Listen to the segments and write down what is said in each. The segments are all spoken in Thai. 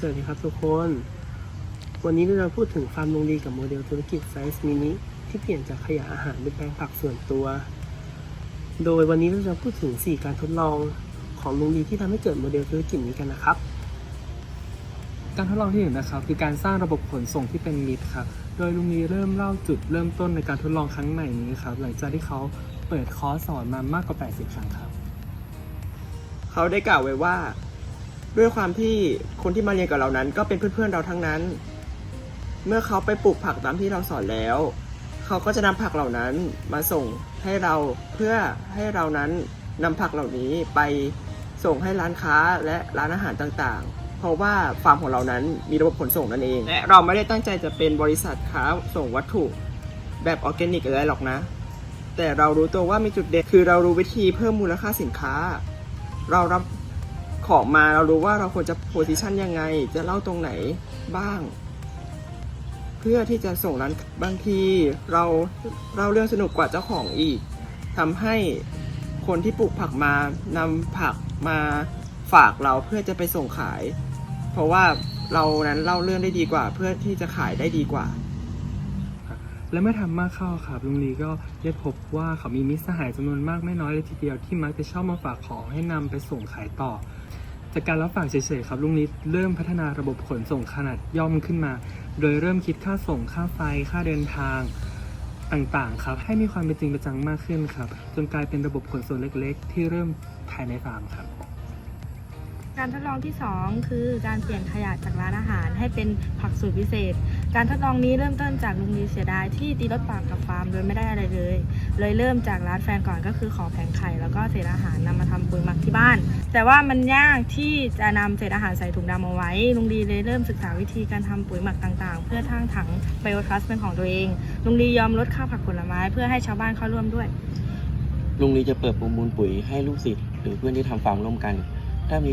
สวัสดีครับทุกคน วันนี้เราจะพูดถึงฟาร์มลงดีกับโมเดลธุรกิจไซส์มินิที่เปลี่ยนจากขยะอาหารเป็นแปลงผักส่วนตัว โดยวันนี้เราจะพูดถึง 4 การทดลองของลุงดีที่ทำให้เกิดโมเดลธุรกิจนี้กันนะครับ การทดลองที่หนึ่งนะครับ คือการสร้างระบบขนส่งที่เป็นมิตรครับโดยลุงนี้เริ่มเล่าจุดเริ่มต้นในการทดลองครั้งใหม่นี้ครับหลังจากที่เขาเปิดคอร์สสอนมามากกว่า 80 ครั้งครับ เขาได้กล่าวไว้ว่า ด้วยความที่คนที่มาเรียนกับเรานั้น ก็เป็นเพื่อนๆเราทั้งนั้น เมื่อเขาไปปลูกผักตามที่เราสอนแล้ว เขาก็จะนำผักเหล่านั้นมาส่งให้เราเพื่อให้เรานั้นนำผักเหล่านี้ไปส่งให้ร้านค้าและร้านอาหารต่างๆ เพราะว่าฟาร์มของเรานั้นมีระบบขนส่งนั่นเอง และเราไม่ได้ตั้งใจจะเป็นบริษัทค้าส่งวัตถุแบบออร์แกนิกอะไรหรอกนะ แต่เรารู้ตัวว่ามีจุดเด่นคือเรารู้วิธีเพิ่มมูลค่าสินค้า เรารับ ของมาเรารู้ว่าเราควรจะโพสิชันยังไง จะเล่าตรงไหนบ้าง เพื่อที่จะส่งร้านบางทีเราเล่าเรื่องสนุกกว่าเจ้าของอีกทำให้คนที่ปลูกผักมานำผักมาฝากเราเพื่อจะไปส่งขาย เพราะว่าเรานั้นเล่าเรื่องได้ดีกว่า เพื่อที่จะขายได้ดีกว่าและเมื่อทำมากเข้าครับลุงลีก็ได้พบว่าเขามีมิตรสหายจำนวนมากไม่น้อยเลยทีเดียวที่มักจะชอบมาฝากของให้นำไปส่งขายต่อ จากการรับฝากเฉยๆครับลุงนิดเริ่มพัฒนาระบบขนส่งขนาดย่อมขึ้นมา โดยเริ่มคิดค่าส่งค่าไฟค่าเดินทางต่างๆครับให้มีความเป็นจริงเป็นจังมากขึ้นครับจนกลายเป็นระบบขนส่งเล็กๆ ที่เริ่มภายในฟาร์มครับ การทดลองที่ 2 คือการเปลี่ยนขยะจากร้านอาหารให้เป็นผักสูตรพิเศษ การทดลองนี้เริ่มต้นจากลุงดีเสียดายที่ตีรถปากกับฟาร์มโดยไม่ได้อะไรเลย เลยเริ่มจากร้านแฟนก่อนก็คือขอแผงไข่แล้วก็เศษอาหารนำมาทำปุ๋ยหมักที่บ้าน แต่ว่ามันยากที่จะนำเศษอาหารใส่ถุงดำเอาไว้ ลุงดีเลยเริ่มศึกษาวิธีการทำปุ๋ยหมักต่างๆ เพื่อทั้งถังไบโอทรัสเป็นของตัวเอง ลุงดียอมลดค่าผักผลไม้เพื่อให้ชาวบ้านเข้าร่วมด้วย ลุงลีจะเปิดประมูลปุ๋ยให้ลูกศิษย์หรือเพื่อนที่ทำฟาร์มร่วมกัน ถ้ามี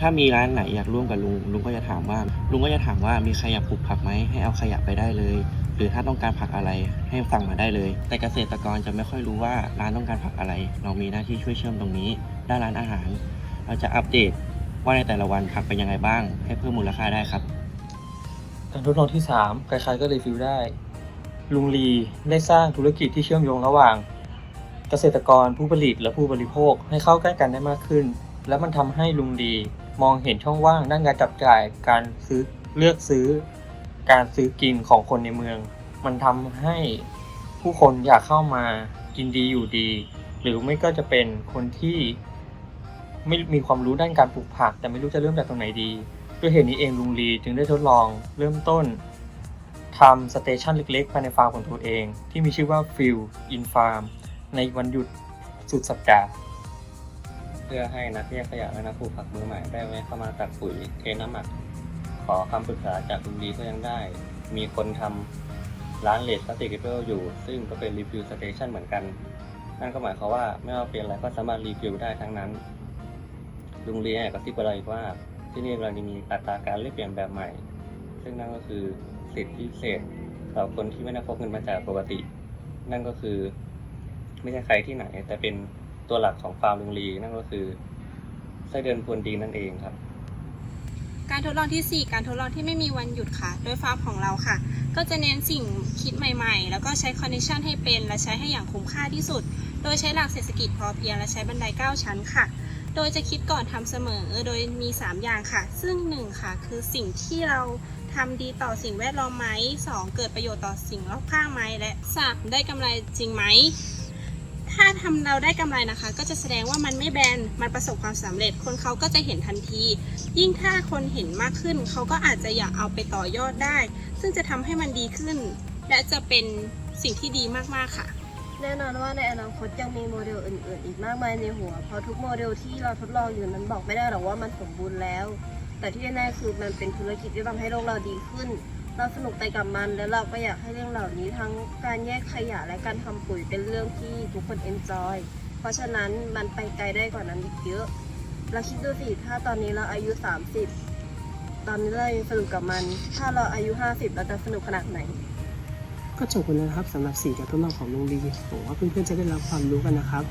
ถ้ามีร้านไหนอยากร่วมกับลุงลุงก็จะถามว่า ลุงก็จะถามว่ามีใครอยากปลูกผักไหมให้เอาขยะไปได้เลย หรือถ้าต้องการผักอะไรให้สั่งมาได้เลย แต่เกษตรกรจะไม่ค่อยรู้ว่าร้านต้องการผักอะไร เรามีหน้าที่ช่วยเชื่อมตรงนี้ด้านร้านอาหาร เราจะอัปเดตว่าในแต่ละวันผักเป็นยังไงบ้าง ให้เพิ่มมูลค่าได้ครับ การทดลองที่ 3 ใครๆก็รีวิวได้ ลุงลีได้สร้างธุรกิจที่เชื่อมโยงระหว่าง เกษตรกรผู้ผลิตและผู้บริโภคให้เข้าใกล้กันได้มากขึ้น และมันทำให้ลุงลี มองเห็นช่องว่างด้านการจับจ่ายการซื้อเลือกซื้อ การซื้อกินของคนในเมือง มันทำให้ผู้คนอยากเข้ามากินดีอยู่ดี หรือไม่ก็จะเป็นคนที่ไม่มีความรู้ด้านการปลูกผัก แต่ไม่รู้จะเริ่มจากตรงไหนดีด้วยเหตุนี้เองลุงลีจึงได้ทดลองเริ่มต้นทำสเตชันเล็กๆภายในฟาร์มของตัวเอง ที่มีชื่อว่า f i e l in Farm ในวันหยุดสุดสัปดาห์ เพื่อให้นักแยกขยะและนักปลูกผักมือใหม่ได้แวะเข้ามาตัดปุ๋ยเทน้ำหมัก ขอคำปรึกษาจากลุงดีก็ยังได้ มีคนทำร้านเลดพลาสติกเรอยู่ ซึ่งก็เป็นรีฟิลสเตชันเหมือนกัน นั่นก็หมายความว่าไม่ว่าเป็นอะไรก็สามารถรีฟิลได้ทั้งนั้นลุงดีเนี่ยก็ซิบอะไรอีกว่าที่นี่เรามีอัตราการเรียกเปลี่ยนแบบใหม่ ซึ่งนั่นก็คือสิทธิพิเศษสำหรับคนที่ไม่ได้พกเงินมาจ่ายปกติ นั่นก็คือ ไม่ใช่ใครที่ไหนแต่เป็น ตัวหลักของฟาร์มลุงลีนั่นก็คือไส้เดือนพวนดีนั่นเองครับ การทดลองที่ 4 การทดลองที่ไม่มีวันหยุดค่ะ โดยฟาร์มของเราค่ะ ก็จะเน้นสิ่งคิดใหม่ๆ แล้วก็ใช้คอนเนคชันให้เป็น และใช้ให้อย่างคุ้มค่าที่สุด โดยใช้หลักเศรษฐกิจพอเพียง และใช้บันได 9 ชั้นค่ะ โดยจะคิดก่อนทำเสมอ โดยมี 3 อย่างค่ะ ซึ่ง 1 ค่ะ คือสิ่งที่เราทำดีต่อสิ่งแวดล้อมไหม 2 เกิดประโยชน์ต่อสิ่งรอบข้างไหม และ 3 ได้กำไรจริงไหม ถ้าทำเราได้กำไรนะคะ ก็จะแสดงว่ามันไม่แบน มันประสบความสำเร็จ คนเขาก็จะเห็นทันที ยิ่งถ้าคนเห็นมากขึ้น เขาก็อาจจะอยากเอาไปต่อยอดได้ ซึ่งจะทำให้มันดีขึ้น และจะเป็นสิ่งที่ดีมากๆค่ะ แน่นอนว่าในอนาคตยังมีโมเดลอื่น ๆ อีกมากมายในหัว เพราะทุกโมเดลที่เราทดลองอยู่นั้นบอกไม่ได้หรอกว่ามันสมบูรณ์แล้ว แต่ที่แน่ๆคือมันเป็นธุรกิจที่ทำให้โลกเราดีขึ้น เราสนุกไปกับมันแล้วเราก็อยากให้เรื่องเหล่านี้ทั้งการแยกขยะและการทำปุ๋ยเป็นเรื่องที่ทุกคนเอนจอยเพราะฉะนั้นมันไปไกลได้กว่านั้นอีกเยอะ เราคิดดูสิถ้าตอนนี้เราอายุ 30 ตอนนี้เรายังสนุกกับมัน ถ้าเราอายุ 50 เราจะสนุกขนาดไหน ก็จบไปแล้วครับสำหรับ4การทดลองของลุงดีหวังว่าเพื่อนๆจะได้รับความรู้กันนะครับ